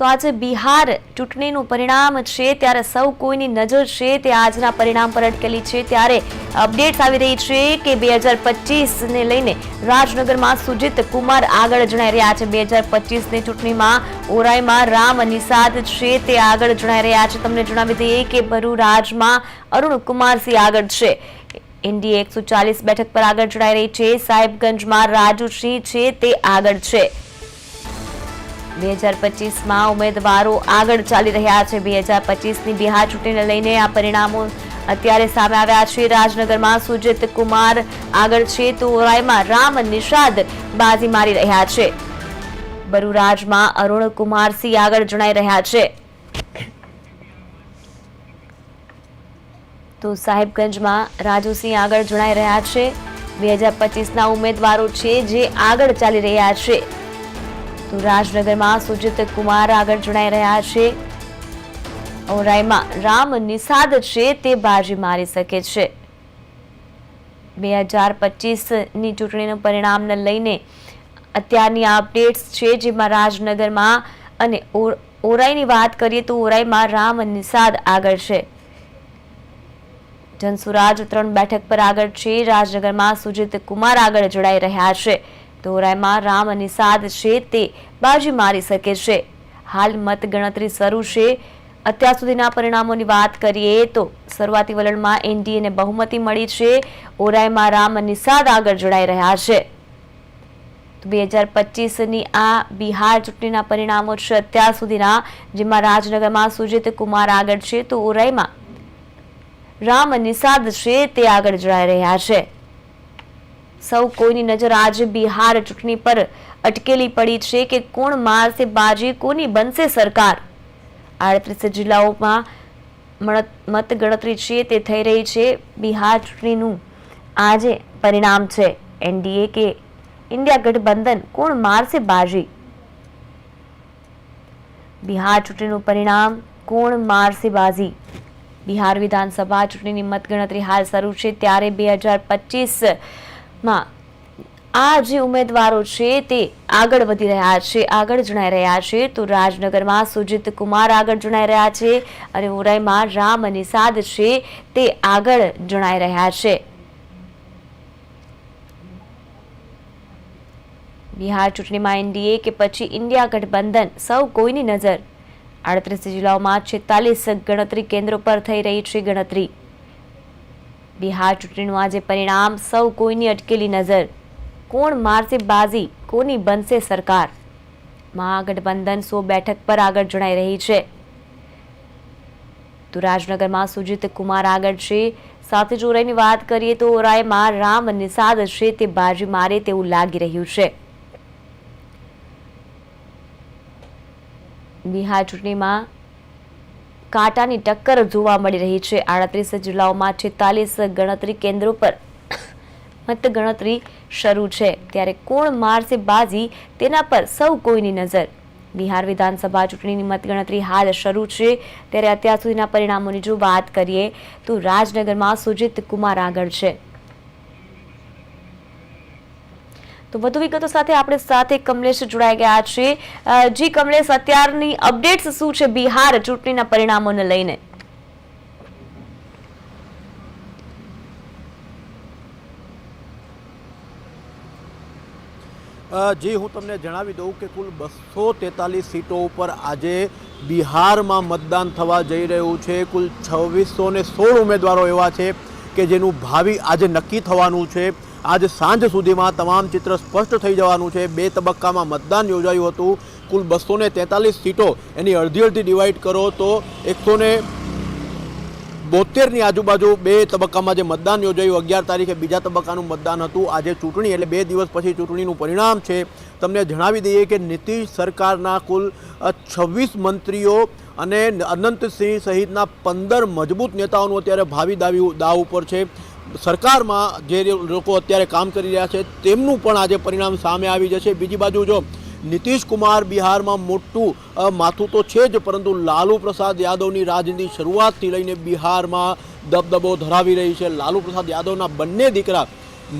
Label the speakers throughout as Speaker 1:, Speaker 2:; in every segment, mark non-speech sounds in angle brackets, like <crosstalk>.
Speaker 1: તો આજે બિહાર ચૂંટણીનું પરિણામ છે, ત્યારે સૌ કોઈની નજર છે તે આજના પરિણામ પર અટકેલી છે. ત્યારે અપડેટ્સ આવી રહી છે કે બે હજાર પચીસને લઈને રાજનગરમાં સુજીત કુમાર આગળ જણાઈ રહ્યા છે. બે હજાર પચીસની ચૂંટણીમાં ઓરાઈમાં રામ નિષાદ છે તે આગળ જણાઈ રહ્યા છે. તમને જણાવી દઈએ કે ભરૂરાજમાં અરુણ કુમારસિંહ આગળ છે. એનડીએ એકસો ચાલીસ બેઠક પર આગળ જણાઈ રહી છે. સાહેબગંજમાં રાજુસિંહ છે તે આગળ છે. બે હજાર પચીસમાં ઉમેદવારો આગળ ચાલી રહ્યા છે. બે હજાર પચીસની બિહાર ચૂંટણીને લઈને આ પરિણામો અત્યારે સામે આવ્યા છે. રાજનગરમાં સુજીત કુમાર આગળ છે તો રાયમાં રામ નિષાદ બાજી મારી રહ્યા છે. બરુરાજમાં અરુણ કુમાર સિંહ આગળ જણાઈ રહ્યા છે. તો સાહેબગંજમાં રાજુસિંહ આગળ જણાઈ રહ્યા છે. બે હજાર પચીસના ઉમેદવારો છે જે આગળ ચાલી રહ્યા છે. તો રાજનગરમાં સુજીત કુમાર આગળ જણાઈ રહ્યા છે. ઔરાઈમાં રામ નિષાદ છે તે બાજી મારી શકે છે. બે હજાર પચીસની ચૂંટણીનું પરિણામને લઈને અત્યારની અપડેટ્સ છે જેમાં રાજનગરમાં અને ઓરાઈની વાત કરીએ તો ઓરાઈમાં રામ નિષાદ આગળ છે. જનસુરાજ ત્રણ બેઠક પર આગળ છે. રાજનગરમાં સુજીત કુમાર આગળ જોડાઈ રહ્યા છે. તો રામ રામ સાદ છે તે બાજી મારી શકે છે. હાલ મતગણતરી શરૂ છે. અત્યાર સુધીના પરિણામોની વાત કરીએ તો શરૂઆતી વલણમાં એનડીએને બહુમતી મળી છે. ઓરાઈમાં રામ નિષાદ આગળ જોડાઈ રહ્યા છે. બે હજાર પચીસની આ બિહાર ચૂંટણીના પરિણામો છે અત્યાર સુધીના, જેમાં રાજનગરમાં સુજીત કુમાર આગળ છે તો ઓરાઈમાં રામ નિષાદ છે તે આગળ જોડાઈ રહ્યા છે. સૌ કોઈની નજર આજે બિહાર ચૂંટણી પર અટકેલી પડી છે કે કોણ મારશે બાજી, કોની બનશે સરકાર? આડત્રીસ જિલ્લાઓમાં મતગણતરી છે, તે થઈ રહી છે. બિહાર ચૂંટણીનું આજે પરિણામ છે. એનડીએ કે ઇન્ડિયા ગઠબંધન કોણ મારશે બાજી? બિહાર ચૂંટણીનું પરિણામ કોણ મારશે બાજી? બિહાર વિધાનસભા ચૂંટણીની મતગણતરી હાલ શરૂ છે. ત્યારે બે હજાર પચીસમાં આ જે ઉમેદવારો છે તે આગળ વધી રહ્યા છે, આગળ જણાઈ રહ્યા છે. તો રાજનગરમાં સુજીત કુમાર આગળ જણાઈ રહ્યા છે અને ઉરાઈમાં રામ નિષાદ છે તે આગળ જણાઈ રહ્યા છે. બિહાર ચૂંટણીમાં એનડીએ કે પછી ઇન્ડિયા ગઠબંધન, સૌ કોઈની નજર. આડત્રીસ જિલ્લાઓમાં છેતાલીસ ગણતરી કેન્દ્રો પર થઈ રહી છે ગણતરી. બિહાર ચૂંટણીનું આજે પરિણામ, સૌ કોઈની અટકેલી નજર. કોણ મારશે બાજી, કોની બનશે સરકાર? મહાગઠબંધન સો બેઠક પર આગળ જણાઈ રહી છે. તો રાજનગરમાં સુજીત કુમાર આગળ છે. સાથે જોરાઈની વાત કરીએ તો ઓરાયમાં રામ નિષાદ છે તે બાજી મારે તેવું લાગી રહ્યું છે. બિહાર ચૂંટણીમાં કાંટાની ટક્કર જોવા મળી રહી છે. આડત્રીસ જિલ્લાઓમાં છેતાલીસ ગણતરી કેન્દ્રો પર મતગણતરી શરૂ છે. ત્યારે કોણ મારશે બાજી તેના પર સૌ કોઈની નજર. બિહાર વિધાનસભા ચૂંટણીની મતગણતરી હાલ શરૂ છે. ત્યારે અત્યાર સુધીના પરિણામોની જો વાત કરીએ તો રાજનગરમાં સુજીત કુમાર આગળ છે. તો વધુ વિગતો સાથે આપણે સાથે કમલેશ જોડાઈ ગયા છે જી કમલેશ, અત્યારની અપડેટ્સ શું છે બિહાર ચૂંટણીના પરિણામોને લઈને?
Speaker 2: જી, હું તમને જણાવી દઉં કે કુલ બસો તેતાલીસ સીટો ઉપર આજે બિહારમાં મતદાન થવા જઈ રહ્યું છે. કુલ છવ્વીસો ને સોળ ઉમેદવારો એવા છે કે જેનું ભાવિ આજે નક્કી થવાનું છે. આજ સાંજ સુધીમાં તમામ ચિત્ર સ્પષ્ટ થઈ જવાનું છે. બે તબક્કામાં મતદાન યોજાયું હતું. કુલ બસો ને સીટો એની અડધી અડધી ડિવાઈડ કરો તો એકસો ને બોતેરની આજુબાજુ બે તબક્કામાં જે મતદાન યોજાયું, અગિયાર તારીખે બીજા તબક્કાનું મતદાન હતું. આજે ચૂંટણી એટલે બે દિવસ પછી ચૂંટણીનું પરિણામ છે. તમને જણાવી દઈએ કે નીતિશ સરકારના કુલ છવ્વીસ મંત્રીઓ અને અનંતસિંહ સહિતના પંદર મજબૂત નેતાઓનું અત્યારે ભાવિ દાવી દાવ ઉપર છે. સરકારમાં જે લોકો અત્યારે કામ કરી રહ્યા છે, તેમનું પણ આજે પરિણામ સામે આવી જશે. બીજી બાજુ જો નીતિશ કુમાર બિહારમાં મોટું માથું તો છે જ, પરંતુ લાલુ પ્રસાદ યાદવની રાજનીતિ શરૂઆતથી લઈને બિહારમાં દબદબો ધરાવી રહી છે. લાલુ પ્રસાદ યાદવના બંને દીકરા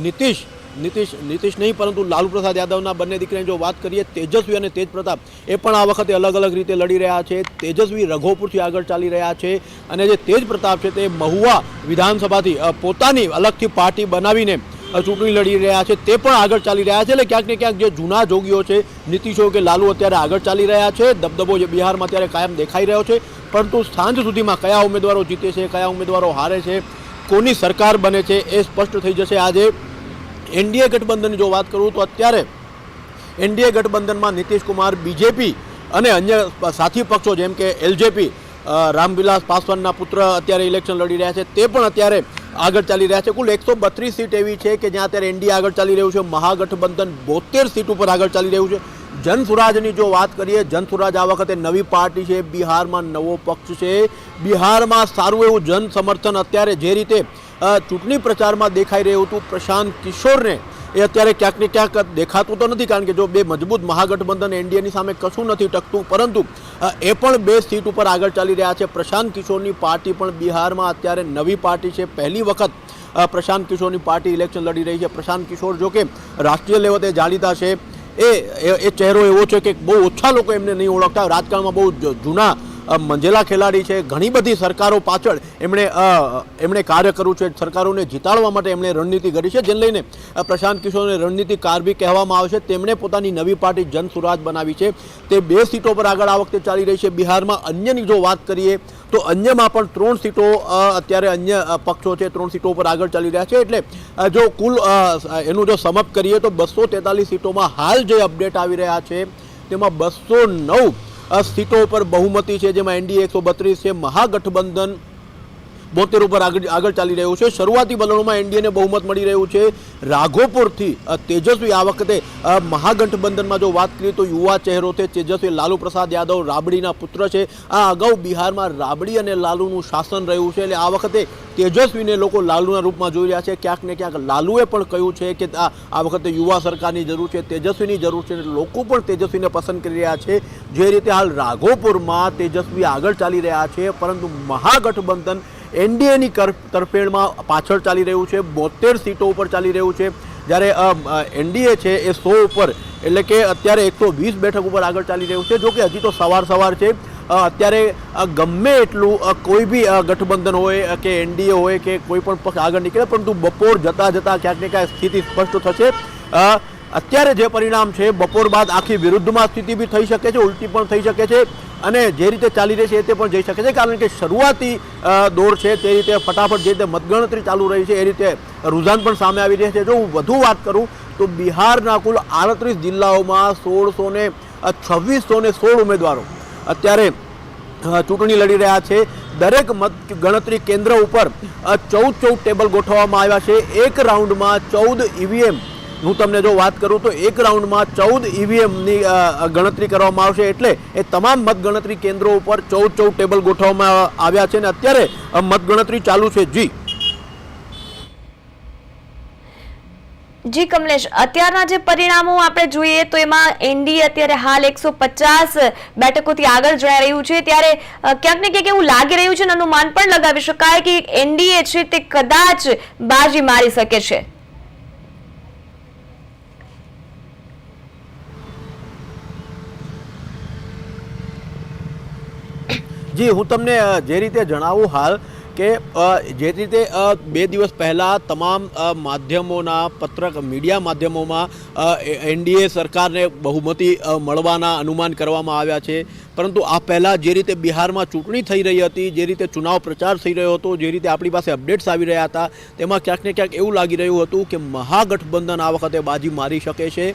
Speaker 2: નીતિશ નીતિશ નીતિશ નહીં, પરંતુ લાલુ પ્રસાદ યાદવના બંને દીકરાની જો વાત કરીએ, તેજસ્વી અને તેજ પ્રતાપ, એ પણ આ વખતે અલગ અલગ રીતે લડી રહ્યા છે. તેજસ્વી રઘોપુરથી આગળ ચાલી રહ્યા છે અને જે તેજ પ્રતાપ છે તે મહુવા વિધાનસભાથી પોતાની અલગથી પાર્ટી બનાવીને ચૂંટણી લડી રહ્યા છે. તે પણ આગળ ચાલી રહ્યા છે. એટલે ક્યાંક ને ક્યાંક જે જૂના જોગીઓ છે, નીતિશો કે લાલુ અત્યારે આગળ ચાલી રહ્યા છે. દબદબો જે બિહારમાં અત્યારે કાયમ દેખાઈ રહ્યો છે. પરંતુ સાંજ સુધીમાં કયા ઉમેદવારો જીતે છે, કયા ઉમેદવારો હારે છે, કોની સરકાર બને છે, એ સ્પષ્ટ થઈ જશે આજે. એનડીએ ગઠબંધનની જો વાત કરું તો અત્યારે એનડીએ ગઠબંધનમાં નીતિશકુમાર બીજેપી અને અન્ય સાથી પક્ષો જેમ કે એલજેપી રામવિલાસ પાસવાનના પુત્ર અત્યારે ઇલેક્શન લડી રહ્યા છે, તે પણ અત્યારે આગળ ચાલી રહ્યા છે. કુલ એકસો બત્રીસ સીટ એવી છે કે જ્યાં અત્યારે એનડીએ આગળ ચાલી રહ્યું છે. મહાગઠબંધન બોતેર સીટ ઉપર આગળ ચાલી રહ્યું છે. જન સુરાજની જો વાત કરીએ જન સુરાજ આ વખતે નવી પાર્ટી છે. બિહારમાં નવો પક્ષ છે. બિહારમાં સારું એવું જન સમર્થન અત્યારે જે રીતે ચૂંટણી પ્રચારમાં દેખાઈ રહ્યું હતું. પ્રશાંત કિશોરને એ અત્યારે ક્યાંક ને ક્યાંક દેખાતું તો નથી, કારણ કે જો બે મજબૂત મહાગઠબંધન એનડીએની સામે કશું નથી ટકતું, પરંતુ એ પણ બે સીટ ઉપર આગળ ચાલી રહ્યા છે. પ્રશાંત કિશોરની પાર્ટી પણ બિહારમાં અત્યારે નવી પાર્ટી છે. પહેલી વખત પ્રશાંત કિશોરની પાર્ટી ઇલેક્શન લડી રહી છે. પ્રશાંત કિશોર જો કે રાષ્ટ્રીય લેવલે જાણીતા છે. એ, એ- ચહેરો એવો છે કે બહુ ઓછા લોકો એમને નહીં ઓળખતા. રાજકારણમાં બહુ જૂના મંજેલા ખેલાડી છે, ઘણી બધી સરકારો પાછળ એમણે એમણે કાર્ય કર્યું છે, સરકારોને જીતાડવા માટે એમણે રણનીતિ કરી છે, જેને લઈને પ્રશાંત કિશોરને રણનીતિકાર બી કહેવામાં આવે છે. તેમણે પોતાની નવી પાર્ટી જન સુરાજ બનાવી છે. તે બે સીટો પર આગળ આ વખતે ચાલી રહી છે. બિહારમાં અન્યની જો વાત કરીએ, તો અન્યમાં પણ ત્રણ સીટો અત્યારે અન્ય પક્ષો છે, ત્રણ સીટો પર આગળ ચાલી રહ્યા છે. એટલે જો કુલ એનું જો સમપ કરીએ, તો બસો તેતાલીસ સીટોમાં હાલ જે અપડેટ આવી રહ્યા છે, તેમાં બસો નવ સીટો ઉપર બહુમતી છે જેમાં એનડીએ એકસો બત્રીસ છે મહાગઠબંધન બોતેર ઉપર આગળ આગળ ચાલી રહ્યું છે. શરૂઆતી વલણોમાં એનડીએને બહુમત મળી રહ્યું છે. રાઘોપુરથી તેજસ્વી આ વખતે મહાગઠબંધનમાં જો વાત કરીએ તો યુવા ચહેરો છે. તેજસ્વી લાલુ પ્રસાદ યાદવ રાબડીના પુત્ર છે. આ અગાઉ બિહારમાં રાબડી અને લાલુનું શાસન રહ્યું છે. એટલે આ વખતે તેજસ્વીને લોકો લાલુના રૂપમાં જોઈ રહ્યા છે. ક્યાંક ને ક્યાંક લાલુએ પણ કહ્યું છે કે આ આ વખતે યુવા સરકારની જરૂર છે, તેજસ્વીની જરૂર છે લોકો પણ તેજસ્વીને પસંદ કરી રહ્યા છે. જે રીતે હાલ રાઘોપુરમાં તેજસ્વી આગળ ચાલી રહ્યા છે. પરંતુ મહાગઠબંધન એનડીએની તરફેણમાં પાછળ ચાલી રહ્યું છે. બોતેર સીટો ઉપર ચાલી રહ્યું છે. જ્યારે એનડીએ છે એ સો ઉપર, એટલે કે અત્યારે એકસો વીસ બેઠક ઉપર આગળ ચાલી રહ્યું છે. જો કે હજી તો સવાર સવાર છે. અત્યારે ગમે એટલું કોઈ બી ગઠબંધન હોય કે એનડીએ હોય, કે કોઈ પણ પક્ષ આગળ નીકળે, પરંતુ બપોર જતાં જતાં ક્યાંક ને ક્યાંક સ્થિતિ સ્પષ્ટ થશે. અત્યારે જે પરિણામ છે, બપોર બાદ આખી વિરુદ્ધમાં સ્થિતિ બી થઈ શકે છે, ઉલટી પણ થઈ શકે છે અને જે રીતે ચાલી રહી છે એ તે પણ જઈ શકે છે. કારણ કે શરૂઆતી દોર છે તે રીતે ફટાફટ જે રીતે મતગણતરી ચાલુ રહી છે એ રીતે રુઝાન પણ સામે આવી રહ્યા છે. જો હું વધુ વાત કરું, તો બિહારના કુલ આડત્રીસ જિલ્લાઓમાં સોળસો ને છવ્વીસો ને સોળ ઉમેદવારો અત્યારે ચૂંટણી લડી રહ્યા છે. દરેક મત ગણતરી કેન્દ્ર ઉપર ચૌદ ચૌદ ટેબલ ગોઠવવામાં આવ્યા છે. એક રાઉન્ડમાં ચૌદ ઈવીએમ હું તમને જો વાત કરું તો એક રાઉન્ડમાં ચૌદ ઈવીએમની ગણતરી કરવામાં આવશે એટલે એ તમામ મતગણતરી કેન્દ્રો ઉપર ચૌદ ચૌદ ટેબલ ગોઠવવામાં આવ્યા છે અને અત્યારે મતગણતરી ચાલુ છે. જી.
Speaker 1: જી, કમલેશ, અત્યારના જે પરિણામો આપણે જોઈએ તો એમાં એનડીએ અત્યારે હાલ એકસો પચાસ બેઠકોથી આગળ જઈ રહ્યું છે. ત્યારે ક્યાંક ને ક્યાંક એવું લાગી રહ્યું છે અને અનુમાન પણ લગાવી શકાય કે એનડીએ છે તે કદાચ બાજી મારી શકે છે.
Speaker 2: જી, હું તમને જે રીતે જણાવું હાલ કે જે રીતે બે દિવસ પહેલાં તમામ માધ્યમોના, પત્રક, મીડિયા માધ્યમોમાં એનડીએ સરકારને બહુમતી મળવાના અનુમાન કરવામાં આવ્યા છે. પરંતુ આ પહેલાં જે રીતે બિહારમાં ચૂંટણી થઈ રહી હતી, જે રીતે ચુનાવ પ્રચાર થઈ રહ્યો હતો, જે રીતે આપણી પાસે અપડેટ્સ આવી રહ્યા હતા, તેમાં ક્યાંક ને ક્યાંક એવું લાગી રહ્યું હતું કે મહાગઠબંધન આ વખતે બાજી મારી શકે છે.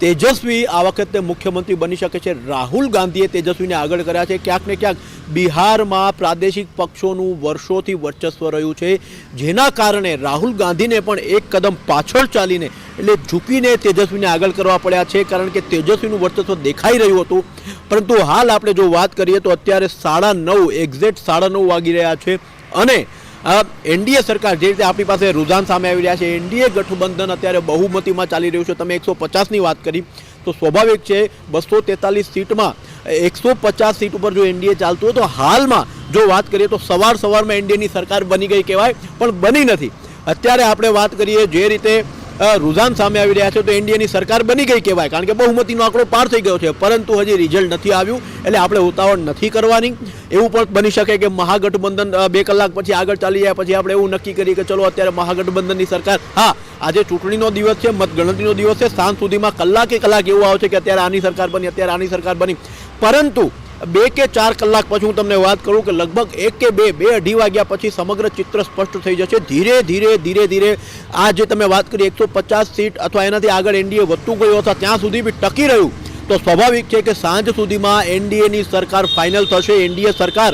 Speaker 2: તેજસ્વી આ વખતે મુખ્યમંત્રી બની શકે છે. રાહુલ ગાંધીએ તેજસ્વીને આગળ કર્યા છે. ક્યાંક ને ક્યાંક બિહારમાં પ્રાદેશિક પક્ષોનું વર્ષોથી વર્ચસ્વ રહ્યું છે. જેના કારણે રાહુલ ગાંધીને પણ એક કદમ પાછળ ચાલીને, એટલે ઝૂકીને તેજસ્વીને આગળ કરવા પડ્યા છે. કારણ કે તેજસ્વીનું વર્ચસ્વ દેખાઈ રહ્યું હતું. પરંતુ હાલ આપણે જો વાત કરીએ તો અત્યારે સાડા નવ એક્ઝેક્ટ સાડા નવ વાગી રહ્યા છે. અને એનડીએ સરકાર જે રીતે આપણી પાસે રુઝાન સામે આવી રહ્યા છે, એનડીએ ગઠબંધન અત્યારે બહુમતીમાં ચાલી રહ્યું છે. તમે એકસો પચાસની વાત કરી, તો સ્વાભાવિક છે, બસો તેતાલીસ સીટમાં, એકસો પચાસ સીટ ઉપર જો એનડીએ ચાલતું હોય, તો હાલમાં જો વાત કરીએ, તો સવાર સવારમાં એનડીએની સરકાર બની ગઈ કહેવાય, પણ બની નથી. અત્યારે આપણે વાત કરીએ જે રીતે રુઝાન સામે આવી રહ્યા છે તો એનડીએની સરકાર બની ગઈ કહેવાય, કારણ કે બહુમતીનો આંકડો પાર થઈ ગયો છે, પરંતુ હજી રિઝલ્ટ નથી આવ્યું, એટલે આપણે ઉતાવળ નથી કરવાની. એવું પણ બની શકે કે મહાગઠબંધન બે કલાક પછી આગળ ચાલી જાય, પછી આપણે એવું નક્કી કરીએ કે ચલો અત્યારે મહાગઠબંધનની સરકાર, હા, આજે ચૂંટણીનો દિવસ છે, મતગણતરીનો દિવસ છે, સાંજ સુધીમાં કલાકે કલાક એવું આવશે કે અત્યારે આની સરકાર બની, અત્યારે આની સરકાર બની. પરંતુ બે કે ચાર કલાક પછી હું તમને વાત કરું કે લગભગ એક કે બે બે અઢી વાગ્યા પછી સમગ્ર ચિત્ર સ્પષ્ટ થઈ જશે. ધીરે ધીરે ધીરે ધીરે આ જે તમે વાત કરી, એકસો પચાસ સીટ અથવા એનાથી આગળ એનડીએ વધતું ગયું અથવા ત્યાં સુધી બી ટકી રહ્યું, તો સ્વાભાવિક છે કે સાંજ સુધીમાં એનડીએની સરકાર ફાઇનલ થશે. એનડીએ સરકાર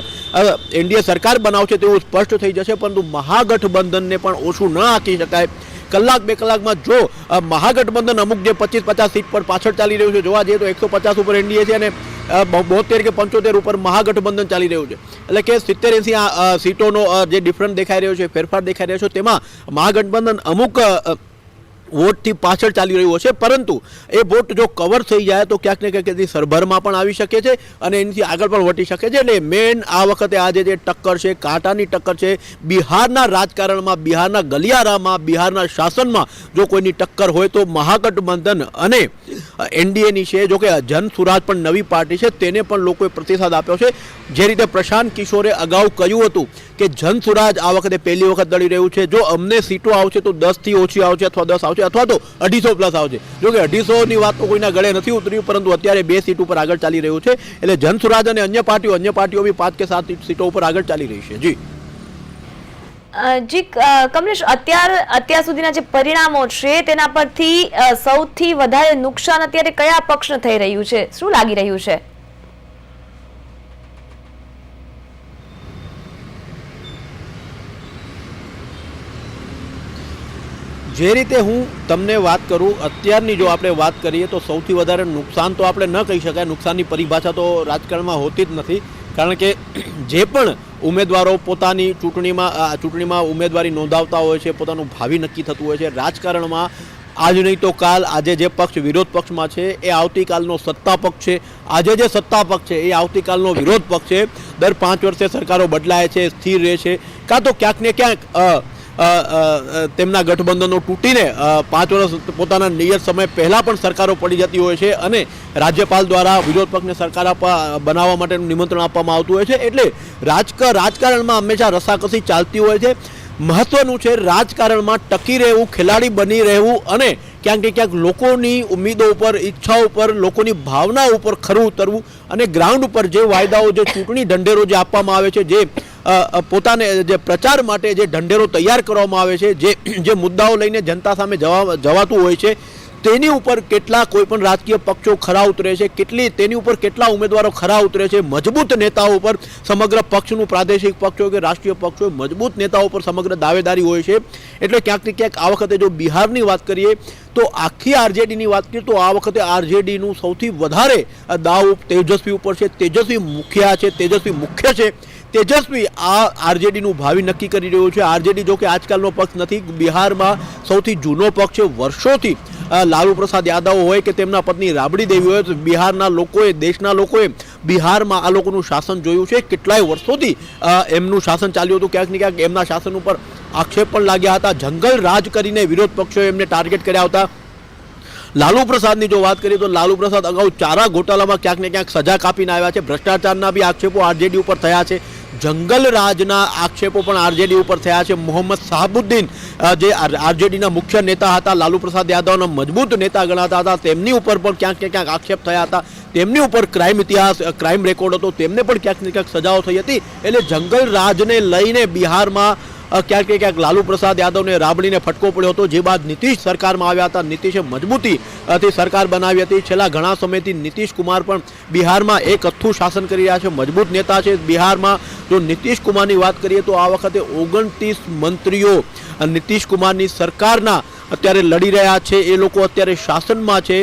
Speaker 2: એનડીએ સરકાર બનાવશે તેવું સ્પષ્ટ થઈ જશે, પરંતુ મહાગઠબંધનને પણ ઓછું ન આંકી શકાય. કલાક બે કલાકમાં જો મહાગઠબંધન અમુક જે પચીસ પચાસ સીટ પર પાછળ ચાલી રહ્યું છે, જોવા જઈએ તો એકસો પચાસ ઉપર એનડીએ છે અને બોતેર કે પંચોતેર ઉપર મહાગઠબંધન ચાલી રહ્યું છે. એટલે કે સિત્તેર એંસી સીટોનો જે ડિફરન્ટ દેખાઈ રહ્યો છે, ફેરફાર દેખાઈ રહ્યો છે, તેમાં મહાગઠબંધન અમુક વોટથી પાછળ ચાલી રહ્યો છે. પરંતુ એ વોટ જો કવર થઈ જાય તો ક્યાંક ને ક્યાંક એની સરભરમાં પણ આવી શકે છે અને એનાથી આગળ પણ વટી શકે છે. એટલે મેન આ વખતે આજે જે ટક્કર છે, કાંટાની ટક્કર છે, બિહારના રાજકારણમાં, બિહારના ગલિયારામાં, બિહારના શાસનમાં જો કોઈની ટક્કર હોય તો મહાગઠબંધન અને એનડીએની છે, જોકે જનસુરાજ જન સુરાજ પણ નવી પાર્ટી છે, તેને પણ લોકોએ પ્રતિસાદ આપ્યો છે. જે રીતે પ્રશાંત કિશોરે અગાઉ કહ્યું હતું કે જન સુરાજ આ વખતે પહેલી વખત લડી રહ્યું છે. જો અમને સીટો આવશે તો દસથી ઓછી આવશે અથવા દસ આવશે અથવા તો અઢીસો પ્લસ આવશે. જો કે અઢીસોની વાત તો કોઈના ગળે નથી ઉતર્યું પરંતુ અત્યારે બે સીટ ઉપર આગળ ચાલી રહ્યું છે. એટલે જન સુરાજ અને અન્ય પાર્ટીઓ અન્ય પાર્ટીઓ બી પાંચ કે સાત સીટો ઉપર આગળ ચાલી રહી છે. જી.
Speaker 1: જી કમલેશ, અત્યાર અત્યાર સુધીના જે પરિણામો છે તેના પરથી સૌથી વધારે નુકસાન અત્યારે કયા પક્ષને થઈ રહ્યું છે? શું લાગી રહ્યું છે?
Speaker 2: જે રીતે હું તમને વાત કરું, અત્યારની જો આપણે વાત કરીએ તો સૌથી વધારે નુકસાન તો આપણે ન કહી શકાય. નુકસાનની પરિભાષા તો રાજકારણમાં હોતી જ નથી. કારણ કે <clears throat> જે પણ ઉમેદવારો પોતાની ચૂંટણીમાં ચૂંટણીમાં ઉમેદવારી નોંધાવતા હોય છે, પોતાનું ભાવિ નક્કી થતું હોય છે, રાજકારણમાં આજ નહીં તો કાલ, આજે જે પક્ષ, વિરોધ પક્ષમાં છે, એ આવતીકાલનો સત્તા પક્ષ છે. આજે જે સત્તા પક્ષ છે, એ આવતીકાલનો વિરોધ પક્ષ છે. દર પાંચ વર્ષે સરકારો બદલાય છે, સ્થિર રહે છે. કાં તો ક્યાંક ને ક્યાંક તેમના ગઠબંધનો તૂટીને પાંચ વર્ષ પોતાના નિયત સમય પહેલાં પણ સરકારો પડી જતી હોય છે અને રાજ્યપાલ દ્વારા વિરોધ પક્ષને સરકાર બનાવવા માટેનું નિમંત્રણ આપવામાં આવતું હોય છે. એટલે રાજક, રાજકારણમાં હંમેશા રસાકસી ચાલતી હોય છે. મહત્વનું છે રાજકારણમાં ટકી રહેવું, ખેલાડી બની રહેવું અને ક્યાંક ને ક્યાંક લોકોની ઉમેદો ઉપર ઈચ્છાઓ ઉપર, લોકોની ભાવના ઉપર ખરું ઉતરવું અને ગ્રાઉન્ડ ઉપર જે વાયદાઓ, જે ચૂંટણી ઢંઢેરો જે આપવામાં આવે છે, જે પોતાને જે પ્રચાર માટે જે ઢંઢેરો તૈયાર કરવામાં આવે છે, જે જે મુદ્દાઓ લઈને જનતા સામે જવા, જવાતું હોય છે, તેની ઉપર કેટલા કોઈ પણ રાજકીય પક્ષો ખરા ઉતરે છે, કેટલી, તેની ઉપર કેટલા ઉમેદવારો ખરા ઉતરે છે, મજબૂત નેતાઓ ઉપર સમગ્ર પક્ષનું પ્રાદેશિક પક્ષો કે રાષ્ટ્રીય પક્ષો મજબૂત નેતાઓ ઉપર સમગ્ર દાવેદારી હોય છે. એટલે ક્યાંક ને ક્યાંક આ વખતે જો બિહારની વાત કરીએ, તો આખી આરજેડીની વાત કરીએ, તો આ વખતે આરજેડીનું સૌથી વધારે દાવ તેજસ્વી ઉપર છે, તેજસ્વી મુખ્ય છે, તેજસ્વી મુખ્ય છે. તેજસ્વી આ આરજેડીનું ભાવિ નક્કી કરી રહ્યું છે. આરજેડી જોકે આજકાલનો પક્ષ નથી, બિહારમાં સૌથી જૂનો પક્ષ છે. વર્ષોથી લાલુ પ્રસાદ યાદવ હોય કે તેમના પત્ની રાબડી દેવી હોય, તો બિહારના લોકોએ, દેશના લોકોએ બિહારમાં આ લોકોનું શાસન જોયું છે. કેટલાય વર્ષોથી એમનું શાસન ચાલ્યું હતું. ક્યાંક ને ક્યાંક એમના શાસન ઉપર આક્ષેપ પણ લાગ્યા હતા. જંગલ રાજ કરીને વિરોધ પક્ષોએ એમને ટાર્ગેટ કર્યા હતા. લાલુ પ્રસાદની જો વાત કરીએ તો લાલુ પ્રસાદ અગાઉ ચારા ઘોટાલામાં ક્યાંક ને ક્યાંક સજા કાપીને આવ્યા છે. ભ્રષ્ટાચારના બી આક્ષેપો આરજેડી ઉપર થયા છે. જંગલ રાજના આક્ષેપો પણ આરજેડી ઉપર થયા છે. મોહમ્મદ સાહબુદ્દીન જે આરજેડીના મુખ્ય નેતા હતા, લાલુ પ્રસાદ યાદવના મજબૂત નેતા ગણાતા હતા, તેમની ઉપર પણ ક્યાંક ને ક્યાંક આક્ષેપ થયા હતા. તેમની ઉપર ક્રાઇમ ઇતિહાસ ક્રાઇમ રેકોર્ડ હતો, તેમને પણ ક્યાંક ને ક્યાંક સજાઓ થઈ હતી. એટલે જંગલ રાજને લઈને બિહારમાં ક્યાંક ને ક્યાંક લાલુ પ્રસાદ યાદવને રાબડીને ફટકો પડ્યો હતો. જે બાદ નીતિશ સરકારમાં આવ્યા હતા. નીતિશે મજબૂતી સરકાર બનાવી હતી. છેલ્લા ઘણા સમયથી નીતિશ કુમાર પણ બિહારમાં એક અથ્થું શાસન કરી રહ્યા છે. મજબૂત નેતા છે. બિહારમાં જો નીતિશ કુમારની વાત કરીએ તો આ વખતે ઓગણત્રીસ મંત્રીઓ નીતિશ કુમારની સરકારના અત્યારે લડી રહ્યા છે. એ લોકો અત્યારે શાસનમાં છે.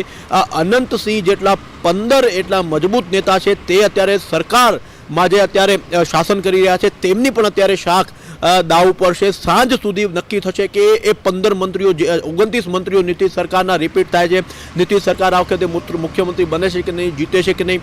Speaker 2: અનંતસિંહ જેટલા પંદર એટલા મજબૂત નેતા છે, તે અત્યારે સરકારમાં જે અત્યારે શાસન કરી રહ્યા છે, તેમની પણ અત્યારે શાખ દાવ ઉપર છે સાંજ સુધી નક્કી થશે કે એ પંદર મંત્રીઓ ઓગણત્રીસ મંત્રીઓ નીતિશ સરકારના રિપીટ થાય છે. નીતિશ સરકાર આ વખતે મુખ્યમંત્રી બને છે કે નહીં, જીતે છે કે નહીં?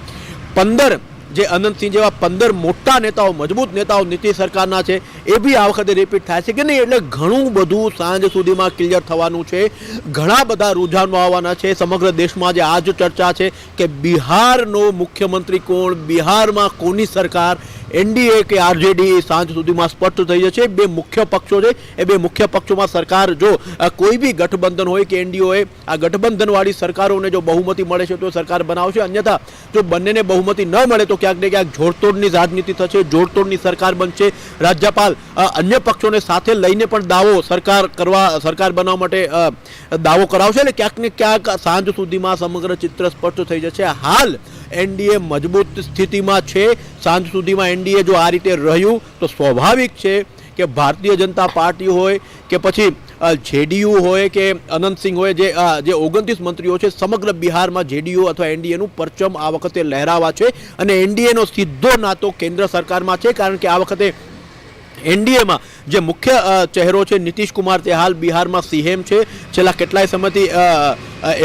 Speaker 2: પંદર, જે અનંતસિંહ જેવા પંદર મોટા નેતાઓ, મજબૂત નેતાઓ નીતિ સરકારના છે, એ બી આ વખતે રિપીટ થાય છે કે નહીં? એટલે ઘણું બધું સાંજ સુધીમાં ક્લિયર થવાનું છે. ઘણા બધા રૂઝાનો આવવાના છે. સમગ્ર દેશમાં જે આજ ચર્ચા છે કે બિહારનો મુખ્યમંત્રી કોણ? બિહારમાં કોની સરકાર? એનડીએ કે આરજેડી સાંજ સુધીમાં સ્પષ્ટ થઈ જશે. બે મુખ્ય પક્ષો છે. એ બે મુખ્ય પક્ષોમાં સરકાર જો કોઈ બી ગઠબંધન હોય કે એનડીઓએ, આ ગઠબંધનવાળી સરકારોને જો બહુમતી મળે છે તો સરકાર બનાવશે. અન્યથા, જો બંનેને બહુમતી ન મળે તો ક્યાંક ને ક્યાંક જોડતોડની રાજનીતિ થશે, જોડતોડની સરકાર બનશે. રાજ્યપાલ અન્ય પક્ષોને સાથે લઈને પણ દાવો સરકાર કરવા, સરકાર બનાવવા માટે દાવો કરાવશે. એટલે ક્યાંક ને ક્યાંક સાંજ સુધીમાં સમગ્ર ચિત્ર સ્પષ્ટ થઈ જશે. હાલ એનડીએ મજબૂત સ્થિતિમાં છે. સાંજ સુધીમાં એનડીએ જો આ રીતે રહ્યું, તો સ્વાભાવિક છે કે ભારતીય જનતા પાર્ટી હોય કે પછી જેડીયુ હોય કે અનંતસિંહ હોય, જે જે ઓગણત્રીસ મંત્રીઓ છે, સમગ્ર બિહારમાં જેડીયુ અથવા એનડીએનું પરચમ આ વખતે લહેરાવા છે. અને એનડીએનો સીધો નાતો કેન્દ્ર સરકારમાં છે, કારણ કે આ વખતે એનડીએમાં જે મુખ્ય ચહેરો છે નીતિશ કુમાર તે હાલ બિહારમાં સીએમ છે. છેલ્લા કેટલાય સમયથી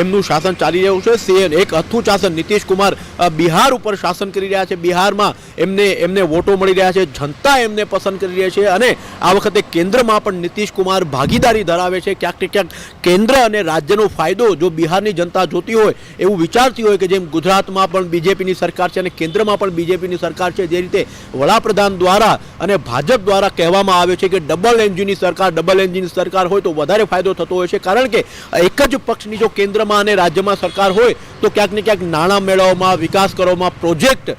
Speaker 2: એમનું શાસન ચાલી રહ્યું છે. સીએમ, એક અથું શાસન નીતિશ કુમાર બિહાર ઉપર શાસન કરી રહ્યા છે. બિહારમાં એમને એમને વોટો મળી રહ્યા છે. જનતા એમને પસંદ કરી રહી છે અને આ વખતે કેન્દ્રમાં પણ નીતિશ કુમાર ભાગીદારી ધરાવે છે. ક્યાંક ને ક્યાંક કેન્દ્ર અને રાજ્યનો ફાયદો જો બિહારની જનતા જોતી હોય, એવું વિચારતી હોય કે જેમ ગુજરાતમાં પણ બીજેપીની સરકાર છે અને કેન્દ્રમાં પણ બીજેપીની સરકાર છે, જે રીતે વડાપ્રધાન દ્વારા અને ભાજપ દ્વારા કહેવામાં આવે છે કે ડબલ એન્જિનની સરકાર ડબલ એન્જિનની સરકાર હોય તો વધારે ફાયદો થતો હોય છે. કારણ કે એક જ પક્ષની જો કેન્દ્રમાં અને રાજ્યમાં સરકાર હોય, તો ક્યાંક ને ક્યાંક નાણાં મેળવવામાં, વિકાસ કરવામાં, પ્રોજેક્ટ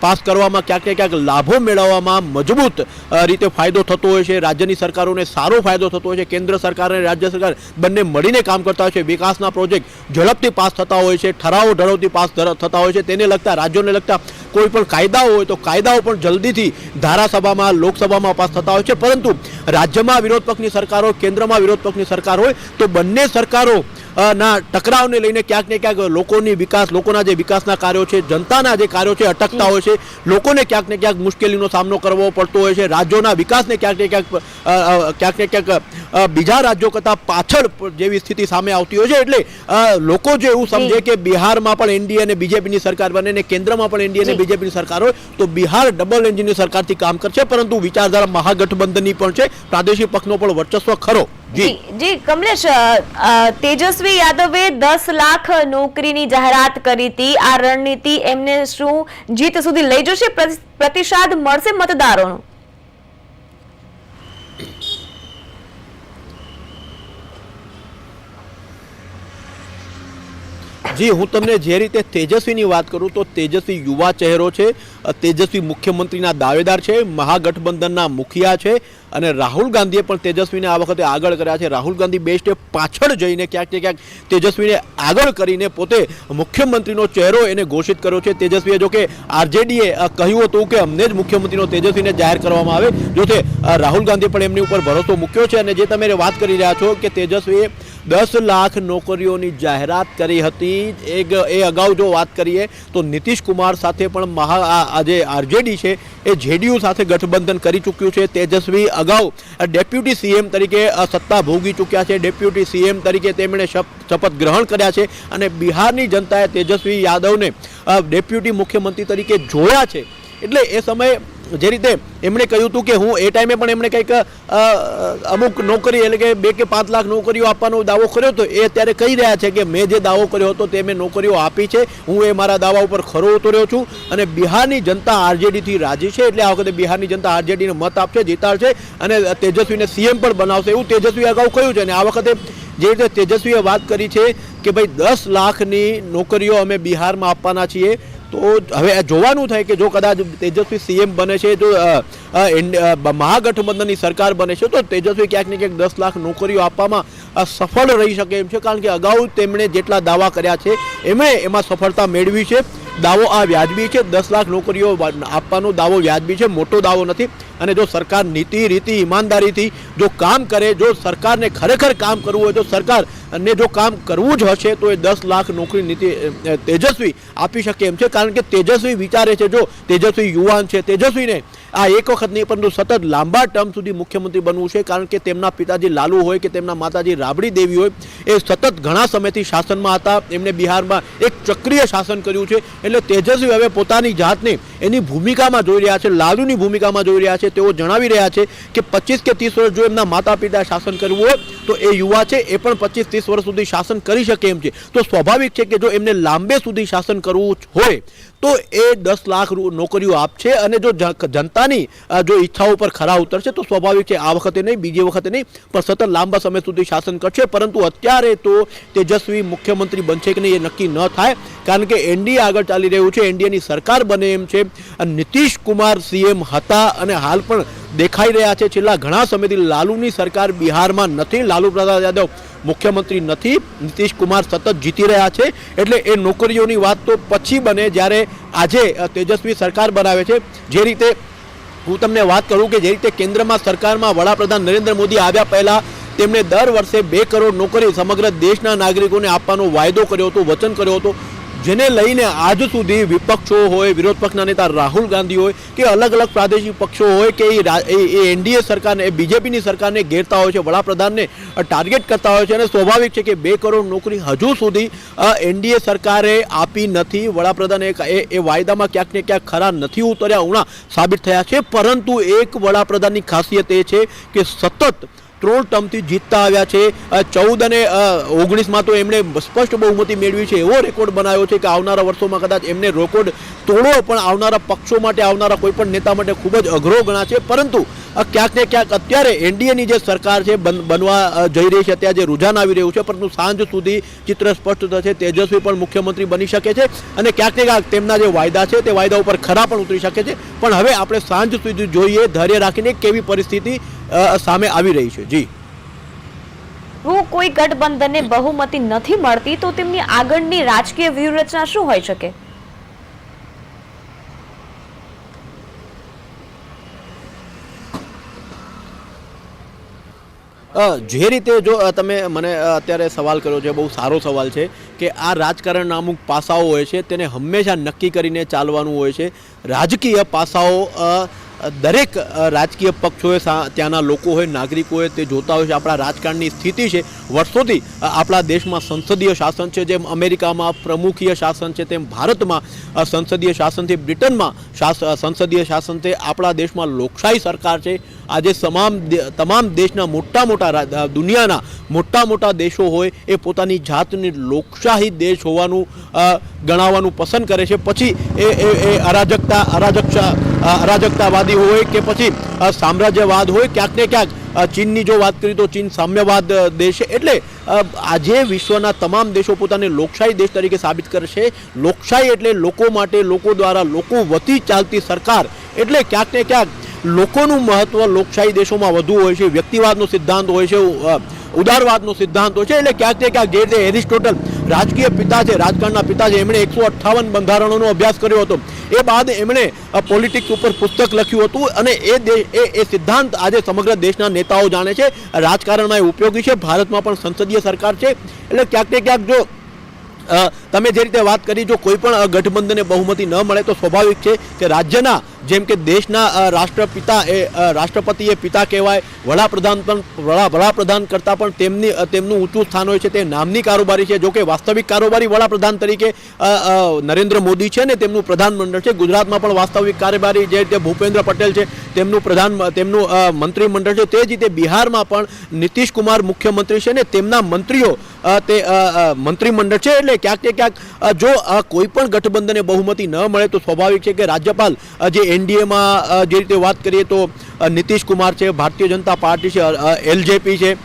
Speaker 2: પાસ કરવામાં ક્યાંક ક્યાંક લાભો મેળવવામાં મજબૂત રીતે ફાયદો થતો હોય છે. રાજ્યની સરકારોને સારો ફાયદો થતો હોય છે. કેન્દ્ર સરકાર અને રાજ્ય સરકાર બંને મળીને કામ કરતા હોય છે. વિકાસના પ્રોજેક્ટ ઝડપથી પાસ થતા હોય છે. ઠરાવો ઝડપથી પાસ થતા હોય છે. તેને લગતા, રાજ્યોને લગતા કોઈ પણ કાયદાઓ હોય તો કાયદાઓ પણ જલ્દીથી ધારાસભામાં, લોકસભામાં પાસ થતા હોય છે. પરંતુ રાજ્યમાં વિરોધ પક્ષની સરકાર હોય કેન્દ્રમાં વિરોધ પક્ષની સરકાર હોય તો બંને સરકારો ના ટકરાવને લઈને ક્યાંક ને ક્યાંક લોકોની વિકાસ લોકોના જે વિકાસના કાર્યો છે જનતાના જે કાર્યો છે અટકતા હોય છે લોકોને ક્યાંક ને ક્યાંક મુશ્કેલીનો સામનો કરવો પડતો હોય છે રાજ્યોના વિકાસને ક્યાંક ને ક્યાંક ક્યાંક ને ક્યાંક બીજા રાજ્યો કરતાં પાછળ જેવી સ્થિતિ સામે આવતી હોય છે એટલે લોકો જો એવું સમજે કે બિહારમાં પણ એનડીએ અને બીજેપીની સરકાર બને ને કેન્દ્રમાં પણ એનડીએ અને બીજેપીની સરકાર હોય તો બિહાર ડબલ એન્જિનની સરકારથી કામ કરશે પરંતુ વિચારધારા મહાગઠબંધનની પણ છે પ્રાદેશિક પક્ષનો પણ વર્ચસ્વ ખરો. જી.
Speaker 1: જી કમલેશ તેજસ્વી યાદવે દસ લાખ નોકરીની જાહેરાત કરી હતી. આ રણનીતિ એમને શું જીત સુધી લઈ જશે? પ્રતિસાદ મળશે મતદારોનો?
Speaker 2: જી, હું તમને જે રીતે તેજસ્વીની વાત કરું, તો તેજસ્વી યુવા ચહેરો છે તેજસ્વી મુખ્યમંત્રીના દાવેદાર છે, મહાગઠબંધનના મુખિયા છે, અને રાહુલ ગાંધીએ પણ તેજસ્વીને આ વખતે આગળ કર્યા છે. રાહુલ ગાંધી બે સ્ટેપ પાછળ જઈને ક્યાંક ને ક્યાંક તેજસ્વીને આગળ કરીને પોતે મુખ્યમંત્રીનો ચહેરો એને ઘોષિત કર્યો છે. તેજસ્વીએ જો કે આરજેડીએ કહ્યું હતું કે અમને જ મુખ્યમંત્રીનો તેજસ્વીને જાહેર કરવામાં આવે. જો તે રાહુલ ગાંધી પણ એમની ઉપર ભરોસો મૂક્યો છે. અને જે તમે વાત કરી રહ્યા છો કે તેજસ્વીએ દસ લાખ નોકરીઓની જાહેરાત કરી હતી. એક, એ અગાઉ જો વાત કરીએ, તો નીતિશ કુમાર સાથે પણ મહા, આ આ જે આરજેડી છે, એ જેડીયુ સાથે ગઠબંધન કરી ચૂક્યું છે. તેજસ્વી અગાઉ ડેપ્યુટી સીએમ તરીકે સત્તા ભોગી ચૂક્યા છે. ડેપ્યુટી સીએમ તરીકે તેમણે શપ- શપથ ગ્રહણ કર્યા છે અને બિહારની જનતાએ તેજસ્વી યાદવને ડેપ્યુટી મુખ્યમંત્રી તરીકે જોયા છે. એટલે એ સમયે જે રીતે એમણે કહ્યું હતું કે હું એ ટાઈમે પણ એમણે કંઈક અમુક નોકરી એટલે કે બે કે પાંચ લાખ નોકરીઓ આપવાનો દાવો કર્યો હતો, એ અત્યારે કહી રહ્યા છે કે મેં જે દાવો કર્યો હતો તે મેં નોકરીઓ આપી છે, હું એ મારા દાવા ઉપર ખરો ઉતર્યો છું અને બિહારની જનતા આરજેડીથી રાજી છે, એટલે આ વખતે બિહારની જનતા આરજેડીને મત આપશે, જીતાડશે અને તેજસ્વીને સીએમ પણ બનાવશે એવું તેજસ્વી અગાઉ કહ્યું છે અને આ વખતે જે રીતે તેજસ્વીએ વાત કરી છે કે ભાઈ દસ લાખની નોકરીઓ અમે બિહારમાં આપવાના છીએ તો હવે જોવાનું થાય કે જો કદાચ તેજસ્વી સીએમ બને છે, જો મહાગઠબંધનની સરકાર બને છે, તો તેજસ્વી ક્યાંક ને ક્યાંક દસ લાખ નોકરીઓ આપવામાં સફળ રહી શકે એમ છે. કારણ કે અગાઉ તેમણે જેટલા દાવા કર્યા છે, એમણે એમાં સફળતા મેળવી છે. દાવો આ વ્યાજબી છે. દસ લાખ નોકરીઓ આપવાનો દાવો વ્યાજબી છે. મોટો દાવો નથી. અને જો સરકાર નીતિ, રીતિ, ઈમાનદારીથી જો કામ કરે, જો સરકારને ખરેખર કામ કરવું હોય, તો સરકાર અને જો કામ કરવું જ હશે, તો એ દસ લાખ નોકરી નીતિ તેજસ્વી આપી શકે એમ છે. કારણ કે તેજસ્વી વિચારે છે, જો તેજસ્વી યુવાન છે, તેજસ્વીને આ એક વખત નહીં, પરંતુ સતત લાંબા ટર્મ સુધી મુખ્યમંત્રી બનવું છે. કારણ કે તેમના પિતાજી લાલુ હોય કે તેમના માતાજી રાબડી દેવી હોય, એ સતત ઘણા સમયથી શાસનમાં હતા. એમને બિહારમાં એક ચક્રીય શાસન કર્યું છે. એટલે તેજસ્વી હવે પોતાની જાતને એની ભૂમિકામાં જોઈ રહ્યા છે, લાલુની ભૂમિકામાં જોઈ રહ્યા છે. તેઓ જણાવી રહ્યા છે કે પચીસ કે ત્રીસ વર્ષ જો એમના માતા પિતા શાસન કરવું હોય તો એ યુવા છે, એ પણ પચીસ ત્રીસ વર્ષ સુધી શાસન કરી શકે એમ છે. તો સ્વાભાવિક છે કે જો એમને લાંબે સુધી શાસન કરવું હોય તો એ દસ લાખ નોકરીઓ આપશે અને જો જનતાની જો ઈચ્છાઓ પર ખરા ઉતરશે, તો સ્વાભાવિક છે આ વખતે નહીં, બીજી વખતે નહીં, પણ સતત લાંબા સમય સુધી શાસન કરશે. પરંતુ અત્યારે તો તેજસ્વી મુખ્યમંત્રી બનશે કે નહીં એ નક્કી ન થાય, કારણ કે એનડીએ આગળ ચાલી રહ્યું છે, એનડીએની સરકાર બને એમ છે. નીતિશ કુમાર સીએમ હતા અને હાલ પણ દેખાઈ રહ્યા છે. છેલ્લા ઘણા સમયથી લાલુની સરકાર બિહારમાં નથી. લાલુ પ્રસાદ યાદવ મુખ્યમંત્રી નથી. નીતિશ કુમાર સતત જીતી રહ્યા છે. એટલે એ નોકરીઓની વાત તો પછી બને જ્યારે આજે તેજસ્વી સરકાર બનાવે છે. જે રીતે હું તમને વાત કરું કે જે રીતે કેન્દ્રમાં સરકારમાં વડાપ્રધાન નરેન્દ્ર મોદી આવ્યા પહેલાં તેમણે દર વર્ષે બે કરોડ નોકરી સમગ્ર દેશના નાગરિકોને આપવાનો વાયદો કર્યો હતો, વચન કર્યો હતો. જેને લઈને આજ સુધી વિપક્ષો હોય, વિરોધ પક્ષના નેતા રાહુલ ગાંધી હોય કે અલગ અલગ પ્રાદેશિક પક્ષો હોય કે એ એનડીએ સરકારને, એ બીજેપીની સરકારને ઘેરતા હોય છે, વડાપ્રધાનને ટાર્ગેટ કરતા હોય છે અને સ્વાભાવિક છે કે બે કરોડ નોકરી હજુ સુધી એનડીએ સરકારે આપી નથી. વડાપ્રધાન એ વાયદામાં ક્યાંક ને ક્યાંક ખરા નથી ઉતર્યા, ઉણા સાબિત થયા છે. પરંતુ એક વડાપ્રધાનની ખાસિયત એ છે કે સતત ત્રણ ટર્મથી જીતતા આવ્યા છે. ચૌદ અને ઓગણીસમાં તો એમણે સ્પષ્ટ બહુમતી મેળવી છે. એવો રેકોર્ડ બનાવ્યો છે કે આવનારા વર્ષોમાં કદાચ એમને રેકોર્ડ તોડો પણ આવનારા પક્ષો માટે, આવનારા કોઈપણ નેતા માટે ખૂબ જ અઘરો ગણાશે પરંતુ ક્યાંક ને ક્યાંક અત્યારે એનડીએની જે સરકાર છે બનવા જઈ રહી છે, અત્યારે જે રુઝાન આવી રહ્યું છે, પરંતુ સાંજ સુધી ચિત્ર સ્પષ્ટ થશે, તેજસ્વી પણ મુખ્યમંત્રી બની શકે છે અને ક્યાંક ને ક્યાંક તેમના જે વાયદા છે, તે વાયદા ઉપર ખરા પણ ઉતરી શકે છે. પણ હવે આપણે સાંજ સુધી જોઈએ, ધૈર્ય રાખીને કેવી પરિસ્થિતિ સામે આવી રહી છે. જી.
Speaker 1: જો કોઈ ગઠબંધનને બહુમતી નથી મળતી તો તેમની આગળની રાજકીય વ્યૂહરચના શું હોઈ શકે?
Speaker 2: અ, જે રીતે જો તમે મને અત્યારે સવાલ કર્યો છે બહુ સારો સવાલ છે કે આ રાજકારણના અમુક પાસાઓ હોય છે તેને હંમેશા નક્કી કરીને ચાલવાનું હોય છે. રાજકીય પાસાઓ દરેક રાજકીય પક્ષોએ ત્યાંના લોકો હોય નાગરિકો હોય તે જોતા હોય છે. આપણા રાજકારણની સ્થિતિ છે. વર્ષોથી આપણા દેશમાં સંસદીય શાસન છે, જેમ અમેરિકામાં પ્રમુખીય શાસન છે, તેમ ભારતમાં સંસદીય શાસનથી બ્રિટનમાં સંસદીય શાસન તે આપણા દેશમાં લોકશાહી સરકાર છે. આજે તમામ તમામ દેશના મોટા મોટા દુનિયાના મોટા મોટા દેશો હોય એ પોતાની જાતની લોકશાહી દેશ હોવાનું ગણાવવાનું પસંદ કરે છે. પછી એ એ એ અરાજકતા અરાજકતા અરાજકતાવાદી હોય કે પછી સામ્રાજ્યવાદ હોય, ક્યાંક ને ક્યાંક ચીનની જો વાત કરીએ તો ચીન સામ્યવાદ દેશ એટલે આજે વિશ્વના તમામ દેશો પોતાને લોકશાહી દેશ તરીકે સાબિત કરશે. લોકશાહી એટલે લોકો માટે લોકો દ્વારા લોકો વતી ચાલતી સરકાર. એટલે ક્યાંક ને ક્યાંક લોકોનું મહત્વ લોકશાહી દેશોમાં વધુ હોય છે, વ્યક્તિવાદનો સિદ્ધાંત હોય છે ઉદારવાદનો સિદ્ધાંત હોય છે, એટલે ક્યાંક ને ક્યાંક જે રીતે એરિસ્ટોટલ રાજકીય પિતા છે, રાજકારણના પિતા છે, એમણે એકસો અઠ્ઠાવન બંધારણોનો અભ્યાસ કર્યો હતો. એ બાદ એમણે પોલિટિક્સ ઉપર પુસ્તક લખ્યું હતું અને એ દેશ એ એ સિદ્ધાંત આજે સમગ્ર દેશના નેતાઓ જાણે છે. રાજકારણમાં એ ઉપયોગી છે, ભારતમાં પણ સંસદીય સરકાર છે. એટલે ક્યાંક ને ક્યાંક જો તમે જે રીતે વાત કરી, જો કોઈ પણ ગઠબંધનને બહુમતી ન મળે તો સ્વાભાવિક છે કે રાજ્યના, જેમ કે દેશના રાષ્ટ્રપિતા એ રાષ્ટ્રપતિ એ પિતા કહેવાય, વડાપ્રધાન પણ, વડા, વડાપ્રધાન કરતાં પણ તેમની તેમનું ઊંચું સ્થાન હોય છે, તે નામની કારોબારી છે. જો કે વાસ્તવિક કારોબારી વડાપ્રધાન તરીકે નરેન્દ્ર મોદી છે ને તેમનું પ્રધાનમંડળ છે. ગુજરાતમાં પણ વાસ્તવિક કારોબારી જે રીતે ભૂપેન્દ્ર પટેલ છે, તેમનું પ્રધાન, તેમનું મંત્રીમંડળ છે, તે જ રીતે બિહારમાં પણ નીતિશ કુમાર મુખ્યમંત્રી છે ને તેમના મંત્રીઓ તે મંત્રીમંડળ છે. એટલે ક્યાંક ને ક્યાંક અ, જો કોઈ પણ ગઠબંધને બહુમતી ન મળે તો સ્વાભાવિક છે કે રાજ્યપાલ જે એનડીએમાં જે રીતે વાત કરીએ તો નીતિશ કુમાર છે ભારતીય જનતા પાર્ટી છે એલજેપી છે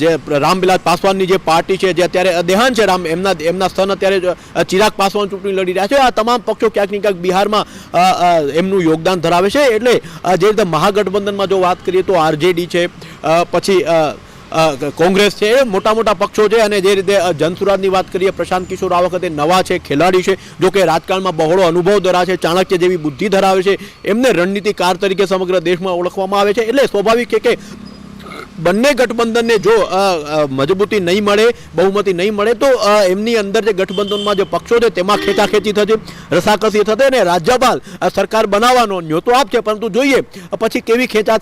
Speaker 2: જે રામવિલાસ પાસવાનની જે પાર્ટી છે જે અત્યારે દેહાન છે રામ એમના એમના સ્થાન અત્યારે ચિરાગ પાસવાન ચૂંટણી લડી રહ્યા છે. આ તમામ પક્ષો ક્યાંક ને ક્યાંક બિહારમાં એમનું યોગદાન ધરાવે છે. એટલે જે રીતે મહાગઠબંધનમાં જો વાત કરીએ તો આરજેડી છે પછી કોંગ્રેસ છે મોટા મોટા પક્ષો છે અને જે રીતે જનસુરાજની વાત કરીએ, પ્રશાંત કિશોર આ વખતે નવા છે, ખેલાડી છે, જો કે રાજકારણમાં બહોળો અનુભવ ધરાવે છે, ચાણક્ય જેવી બુદ્ધિ ધરાવે છે, એમને રણનીતિકાર તરીકે સમગ્ર દેશમાં ઓળખવામાં આવે છે, એટલે સ્વાભાવિક છે કે બંને ગઠબંધનને જો મજબૂતી નહીં મળે, બહુમતી નહીં મળે, તો એમની અંદર જે ગઠબંધનમાં જે પક્ષો છે, તેમાં ખેંચાખેંચી થશે, રસાકસી થશે અને રાજ્યપાલ સરકાર બનાવવાનો ન્યોતો આપશે. પરંતુ જોઈએ, પછી કેવી ખેંચા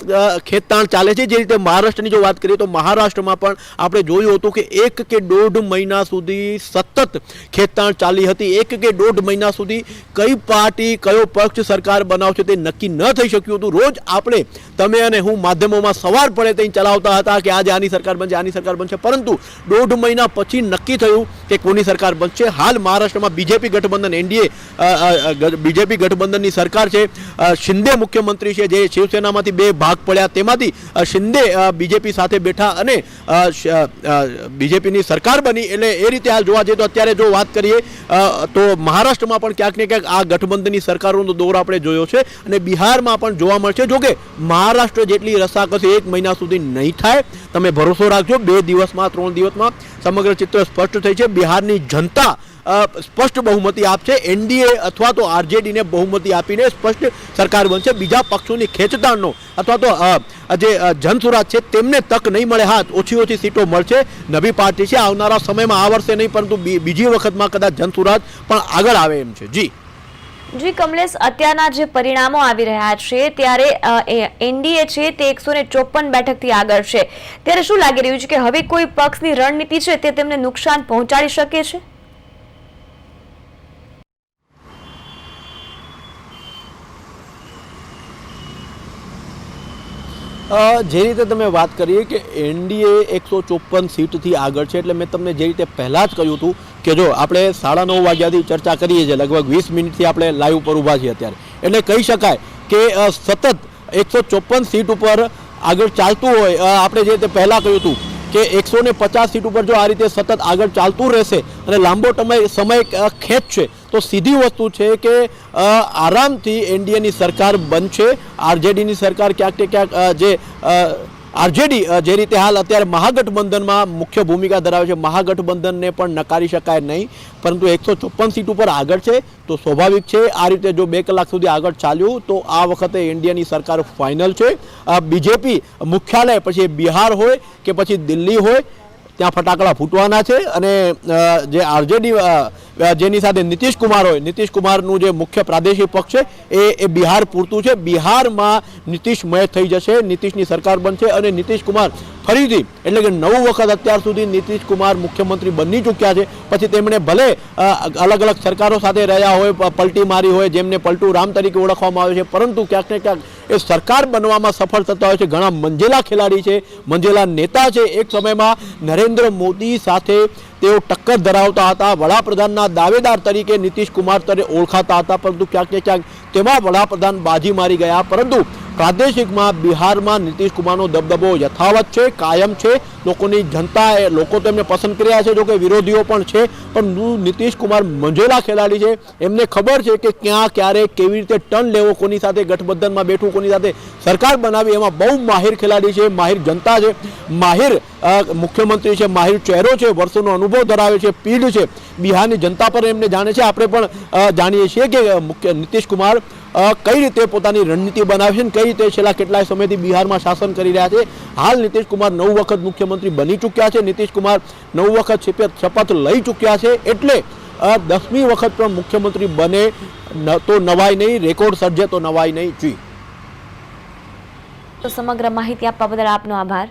Speaker 2: ખેતતાણ ચાલે છે? જે રીતે મહારાષ્ટ્રની જો વાત કરીએ, તો મહારાષ્ટ્રમાં પણ આપણે જોયું હતું કે એક કે દોઢ મહિના સુધી સતત ખેંચતાણ ચાલી હતી. એક કે દોઢ મહિના સુધી કઈ પાર્ટી, કયો પક્ષ સરકાર બનાવશે તે નક્કી ન થઈ શક્યું હતું. રોજ આપણે, તમે અને હું માધ્યમોમાં સવાર પડે ત્યાં ચલાવતા હતા કે આજે આની સરકાર બનશે, આની સરકાર બનશે. પરંતુ દોઢ મહિના પછી નક્કી થયું કે કોની સરકાર બનશે. હાલ મહારાષ્ટ્રમાં બીજેપી ગઠબંધન, એનડીએ બીજેપી ગઠબંધનની સરકાર છે. શિંદે મુખ્યમંત્રી છે જે શિવસેનામાંથી બે ભાગ પડ્યા. તેમાંથી શિંદે બીજેપી સાથે બેઠા અને બીજેપીની સરકાર બની. એટલે એ રીતે હાલ જોવા જઈએ તો અત્યારે જો વાત કરીએ તો મહારાષ્ટ્રમાં પણ ક્યાંક ને ક્યાંક આ ગઠબંધનની સરકારોનો દોર આપણે જોયો છે. અને બિહારમાં પણ જોવા મળશે. જોકે મહારાષ્ટ્ર જેટલી રસાકસી એક મહિના સુધી નહીં થાય, તમે ભરોસો રાખજો, બે દિવસમાં, ત્રણ દિવસમાં સમગ્ર ચિત્ર સ્પષ્ટ થઈ છે. બિહારની જનતા સ્પષ્ટ બહુમતી આપશે. એનડીએ અથવા તો આરજેડીને બહુમતી આપીને સ્પષ્ટ સરકાર બનશે. બીજા પક્ષોની ખેંચતાણનો અથવા તો જે જનસુરાજ છે, તેમને તક નહીં મળે. હા, ઓછી ઓછી સીટો મળશે. નવી પાર્ટી છે. આવનારા સમયમાં આ વર્ષે નહીં, પરંતુ બીજી વખતમાં કદાચ જનસુરાજ પણ આગળ આવે એમ છે. જી.
Speaker 1: જી, કમલેશ, અત્યારના જે પરિણામો આવી રહ્યા છે, ત્યારે એનડીએ છે તે એકસો ને ચોપન બેઠકથી આગળ છે. ત્યારે શું લાગી રહ્યું છે કે હવે કોઈ પક્ષની રણનીતિ છે તે તેમને નુકસાન પહોંચાડી શકે છે?
Speaker 2: જે રીતે તમે વાત કરીએ કે એનડીએ એકસો ચોપન સીટથી આગળ છે, એટલે મેં તમને જે રીતે પહેલાં જ કહ્યું હતું કે જો આપણે સાડા નવ વાગ્યાથી ચર્ચા કરીએ છીએ, લગભગ વીસ મિનિટથી આપણે લાઈવ ઉપર ઊભા છીએ અત્યારે. એટલે કહી શકાય કે સતત એકસો ચોપન સીટ ઉપર આગળ ચાલતું હોય આપણે જે રીતે પહેલાં કહ્યું હતું કે એકસો ને પચાસ સીટ ઉપર જો આ રીતે સતત આગળ ચાલતું રહેશે અને લાંબો સમય સમય ખેંચશે તો સીધી વસ્તુ છે કે આરામથી એનડીએની સરકાર બનશે. આરજેડીની સરકાર ક્યાંક ને ક્યાંક જે આરજેડી જે રીતે હાલ અત્યારે મહાગઠબંધનમાં મુખ્ય ભૂમિકા ધરાવે છે, મહાગઠબંધનને પણ નકારી શકાય નહીં, પરંતુ એકસો ચોપન સીટ ઉપર આગળ છે, તો સ્વાભાવિક છે, આ રીતે જો બે કલાક સુધી આગળ ચાલ્યું, તો આ વખતે ઇન્ડિયાની સરકાર ફાઇનલ છે. બીજેપી મુખ્યાલય, પછી બિહાર હોય કે પછી દિલ્હી હોય ત્યાં ફટાકડા ફૂટવાના છે અને જે આરજેડી જેની સાથે નીતિશ કુમાર હોય, નીતિશ કુમારનું જે મુખ્ય પ્રાદેશિક પક્ષ છે, એ એ બિહાર પૂરતું છે. બિહારમાં નીતિશમય થઈ જશે, નીતિશની સરકાર બનશે અને નીતિશ કુમાર ફરીથી, એટલે કે નવ વખત અત્યાર સુધી નીતિશ કુમાર મુખ્યમંત્રી બની ચૂક્યા છે. પછી તેમણે ભલે અલગ અલગ સરકારો સાથે રહ્યા હોય પલટી મારી હોય, જેમને પલટુ રામ તરીકે ઓળખવામાં આવે છે, પરંતુ ક્યાંક ને ક્યાંક એ સરકાર બનવામાં સફળ થતા હોય છે. ઘણા મંજેલા ખેલાડી છે, મંજેલા નેતા છે. એક સમયમાં નરેન્દ્ર મોદી સાથે તેઓ ટક્કર ધરાવતા હતા. વડાપ્રધાનના દાવેદાર તરીકે નીતિશ કુમાર તરીકે ઓળખાતા હતા, પરંતુ ક્યાંક ને ક્યાંક તેમાં વડાપ્રધાન બાજી મારી ગયા. પરંતુ પ્રાદેશિકમાં બિહારમાં નીતિશ કુમારનો દબદબો યથાવત છે, કાયમ છે. લોકોની જનતા લોકો તો એમને પસંદ કર્યા છે, જો કે વિરોધીઓ પણ છે. પણ નીતિશ કુમાર મંજેલા ખેલાડી છે. એમને ખબર છે કે ક્યાં, ક્યારે, કેવી રીતે ટર્ન લેવો, કોની સાથે ગઠબંધનમાં બેઠવું કોની સાથે સરકાર બનાવી, એમાં બહુ માહિર ખેલાડી છે, માહિર જનતા છે. માહિર મુખ્યમંત્રી છે, માહિર ચહેરો છે, વર્ષોનો અનુભવ ધરાવે છે, પીઢ છે. બિહારની જનતા પર એમને જાણે છે. આપણે પણ જાણીએ છીએ કે મુખ્ય નીતિશ કુમાર કઈ રીતે પોતાની રણનીતિ બનાવી છે અને કઈ રીતે છેલ્લા કેટલાય સમયથી બિહારમાં શાસન કરી રહ્યા છે? હાલ કુમાર નવ વખત મુખ્યમંત્રી બની ચૂક્યા છે. નીતિશકુમાર નવ વખત શપથ લઈ ચૂક્યા છે. એટલે દસમી વખત પણ મુખ્યમંત્રી બને તો નવાઈ નહીં, રેકોર્ડ સર્જે તો નવાઈ નહીં. જી.
Speaker 1: તો સમગ્ર માહિતી આપવા બદલ આપનો આભાર.